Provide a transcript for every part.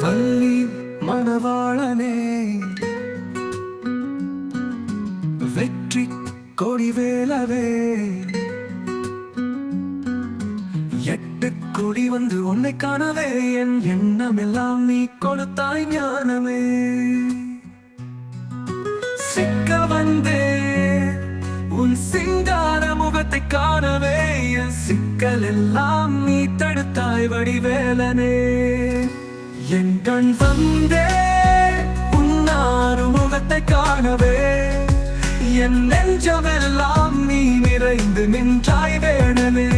வள்ளி மணவாளனே. வெற்றி கொடி வேலவே. எட்டு கொடி வந்து உன்னை காணவே. என் எண்ணமெல்லாம் நீ கொடுத்தாய் ஞானமே. சிக்க வந்தே உன் சிங்கார முகத்தை காணவே. என் சிக்கல் எல்லாம் நீ தடுத்தாய் வடிவேலனே. என் கண் வந்தே உன்னாறு முகத்தை காணவே. என் நெஞ்சமெல்லாம் நீ நிறைந்து நின்றாய் வேணவே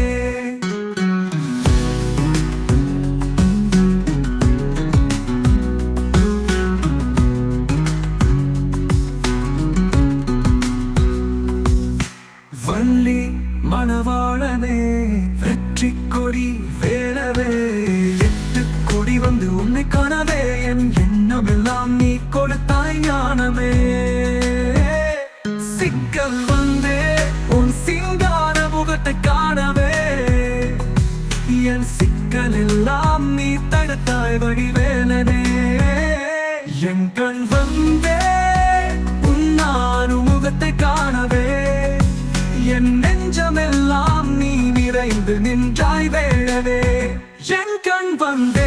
வள்ளி மணவாளனே வெற்றி கொடி வேலவே மனமே சிக்கல் வந்தே உன் சிங்கான முகத்தை காணவே. என் சிக்கல் எல்லாம் நீ தடுத்தாய் வடிவேலனே. என் கண் வந்தே உன்னாரு முகத்தை காணவே. என் நெஞ்சமெல்லாம் நீ நிறைந்து நின்றாய் வேழவே. என் கண் வந்தே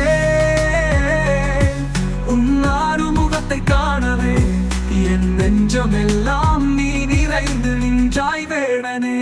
உலகமெல்லாம் நீ நிறைந்து நின்றாய் வேடனே.